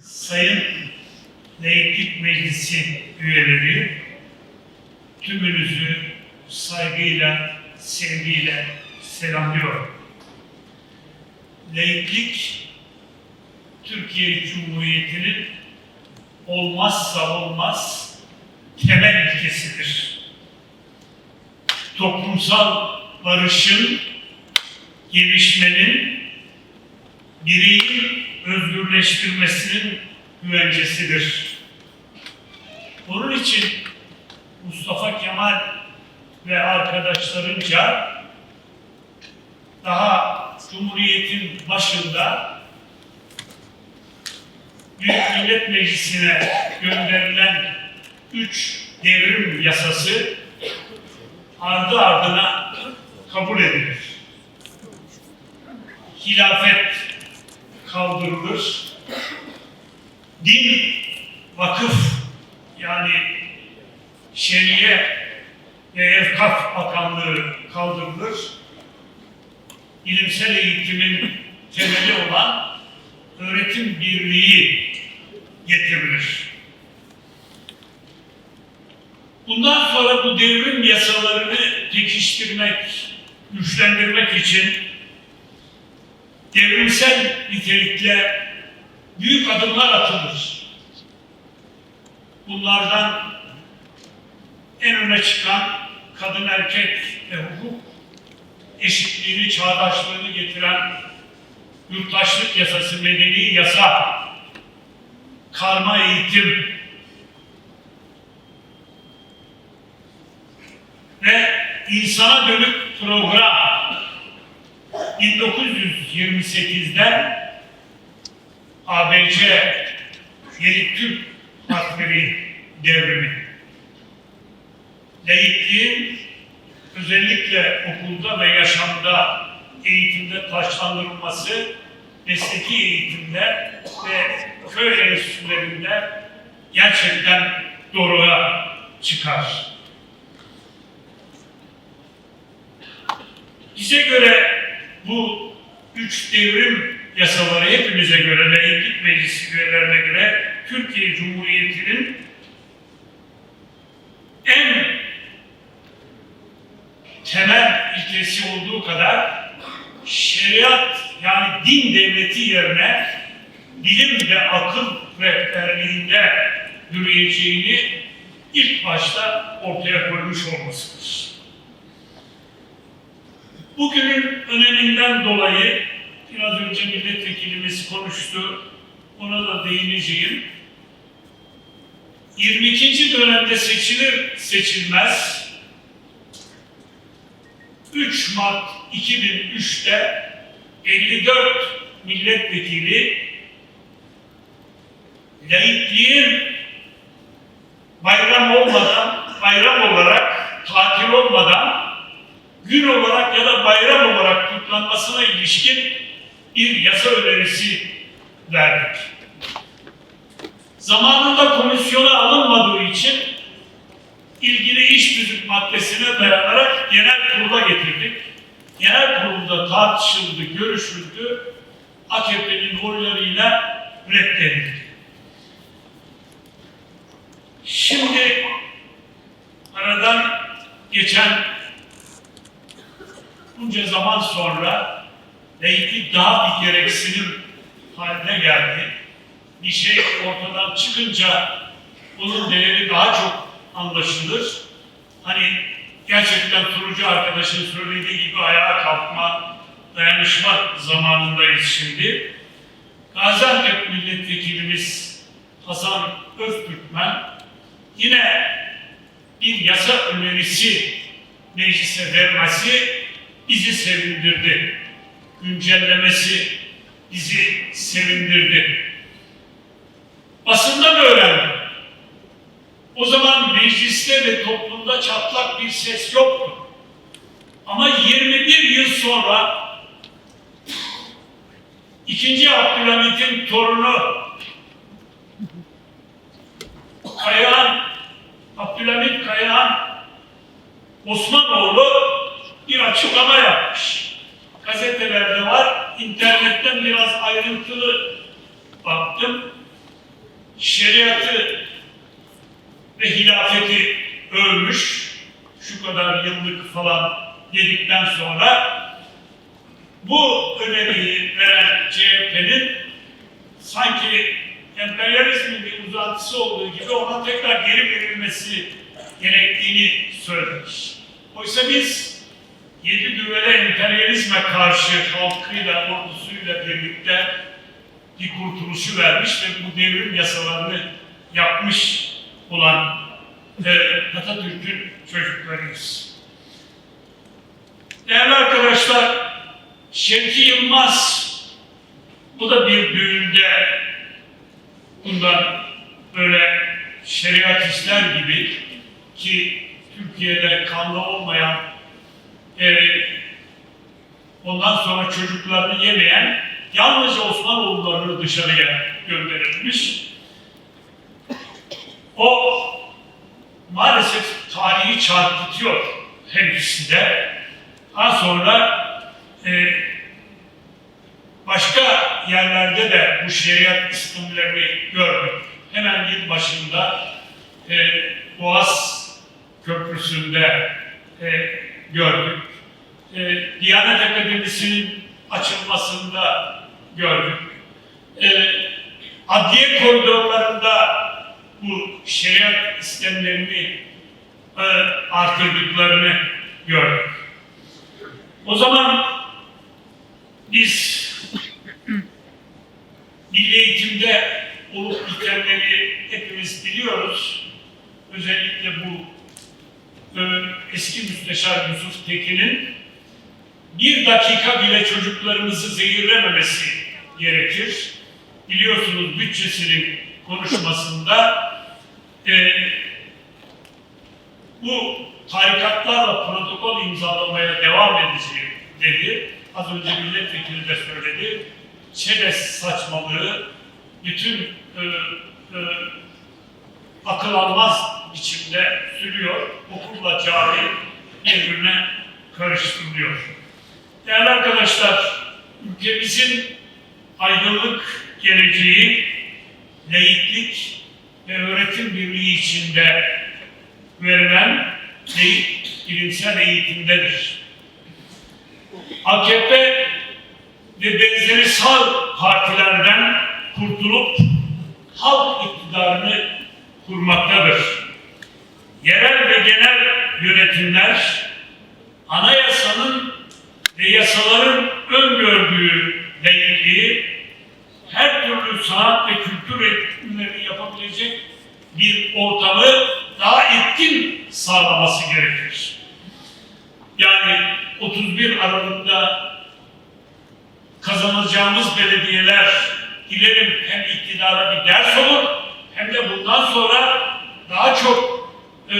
Sayın Laiklik Meclisi üyeleri, tümünüzü saygıyla, sevgiyle selamlıyorum. Laiklik, Türkiye Cumhuriyeti'nin olmazsa olmaz temel ilkesidir. Toplumsal barışın, gelişmenin, bireyin özgürleştirmesinin güvencesidir. Bunun için Mustafa Kemal ve arkadaşlarınca daha Cumhuriyet'in başında Büyük Millet Meclisi'ne gönderilen üç devrim yasası ardı ardına kabul edilir. Hilafet kaldırılır. Din, vakıf yani şeriye ve evkaf bakanlığı kaldırılır. Bilimsel eğitimin temeli olan öğretim birliği getirilir. Bundan sonra bu devrim yasalarını pekiştirmek, güçlendirmek için devrimsel nitelikle büyük adımlar atılır. Bunlardan en öne çıkan kadın erkek ve hukuk eşitliğini, çağdaşlığını getiren yurttaşlık yasası, medeni yasa, karma eğitim ve insana dönük program 1928'de ABC Yeni Türk Harfleri devrimi. Laikliğin özellikle okulda ve yaşamda eğitimde taşlandırılması, mesleki eğitimde ve köy enstitülerinde gerçekten doğruya çıkar. Bize göre bu üç devrim yasaları hepimize göre, Laiklik Meclisi üyelerine göre Türkiye Cumhuriyeti'nin en temel ilkesi olduğu kadar şeriat yani din devleti yerine bilim ve akıl rehberliğinde yürüyeceğini ilk başta ortaya koymuş olmasıdır. Bugünün öneminden dolayı biraz önce milletvekilimiz konuştu, ona da değineceğim. 22. dönemde seçilir seçilmez 3 Mart 2003'te 54 milletvekili laikliğin bayram olmadan, bayram olarak, tatil olmadan gün olarak ya da bayram olarak kutlanmasına ilişkin bir yasa önerisi verdik. Zamanında komisyona alınmadığı için ilgili iş tüzük maddesine dayanarak genel kurula getirdik. Genel kurulda tartışıldı, görüşüldü. AKP'nin oylarıyla reddedildi. Şimdi aradan geçen bunca zaman sonra belki daha bir gereksinim haline geldi. Bir şey ortadan çıkınca bunun değeri daha çok anlaşılır. Hani gerçekten Turucu arkadaşın söylediği gibi ayağa kalkma, dayanışma zamanındayız şimdi. Gaziantep milletvekilimiz Hasan Öztürkmen yine bir yasa önerisi meclise vermesi bizi sevindirdi. Güncellemesi bizi sevindirdi. Basında da öğrendim. O zaman mecliste ve toplumda çatlak bir ses yoktu. Ama 21 yıl sonra ikinci Abdülhamit'in torunu Kayağan, Abdülhamit Kayağan Osmanoğlu bir açıklama yapmış. Gazetelerde var, internetten biraz ayrıntılı baktım. şeriatı ve hilafeti övmüş, şu kadar yıllık falan dedikten sonra bu öneriyi veren CHP'nin sanki emperyalizmin bir uzantısı olduğu gibi ona tekrar geri verilmesi gerektiğini söylemiş. Oysa biz yedi düvele emperyalizme karşı halkıyla, ordusuyla birlikte bir kurtuluşu vermiş ve bu devrim yasalarını yapmış olan e, Atatürk'ün çocuklarıyız. Değerli arkadaşlar, Şevki Yılmaz bu da bir düğünde bundan böyle şeriatistler gibi ki Türkiye'de kanlı olmayan ondan sonra çocuklarını yemeyen yalnızca Osmanoğulları dışarıya gönderilmiş. O maalesef tarihi çarpıtıyor her ikisi de. Daha sonra e, başka yerlerde de bu şeriat isimlerini gördük. Hemen yıl başında e, Boğaz Köprüsü'nde e, gördük. E, Diyanet Akademisi'nin açılmasında gördük. E, adliye koridorlarında bu şeriat istemlerini e, artırdıklarını gördük. O zaman biz milli eğitimde olup bitenleri hepimiz biliyoruz. Özellikle bu e, eski müsteşar Yusuf Tekin'in bir dakika bile çocuklarımızı zehirlememesi gerekir. Biliyorsunuz bütçesinin konuşmasında e, bu tarikatlarla protokol imzalamaya devam edeceğim dedi. Az önce milletvekili de söyledi. Çeles saçmalığı bütün e, e, akıl almaz biçimde sürüyor. Okulla cari birbirine karıştırılıyor. Değerli arkadaşlar, ülkemizin aydınlık geleceği laiklik ve öğretim birliği içinde verilen eğit, bilimsel eğitimdedir. AKP ve benzeri sağ partilerden kurtulup halk iktidarını kurmaktadır. Yerel ve genel yönetimler anayasanın ve yasaların öngördüğü laikliği her türlü sanat ve kültür etkinlikleri yapabilecek bir ortamı daha etkin sağlaması gerekir. Yani 31 Aralık'ta kazanacağımız belediyeler dilerim hem iktidara bir ders olur hem de bundan sonra daha çok e,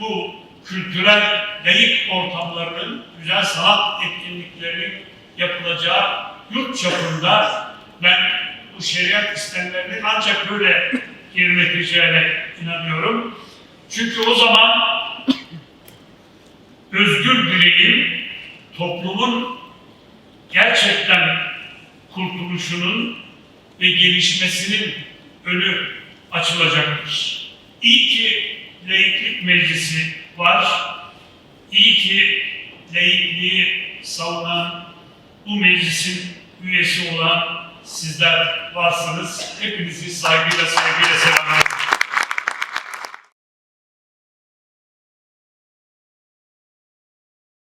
bu kültürel layık ortamlarının, güzel sanat etkinliklerinin yapılacağı yurt çapında ben bu şeriat istemlerinin ancak böyle gerileceğine inanıyorum. Çünkü o zaman özgür bireyin, toplumun gerçekten kurtuluşunun ve gelişmesinin önü açılacaktır. İyi ki laiklik meclisi var. İyi ki laikliği savunan bu meclisin üyesi olan sizler varsınız. Hepinizi saygıyla, sevgiyle selam.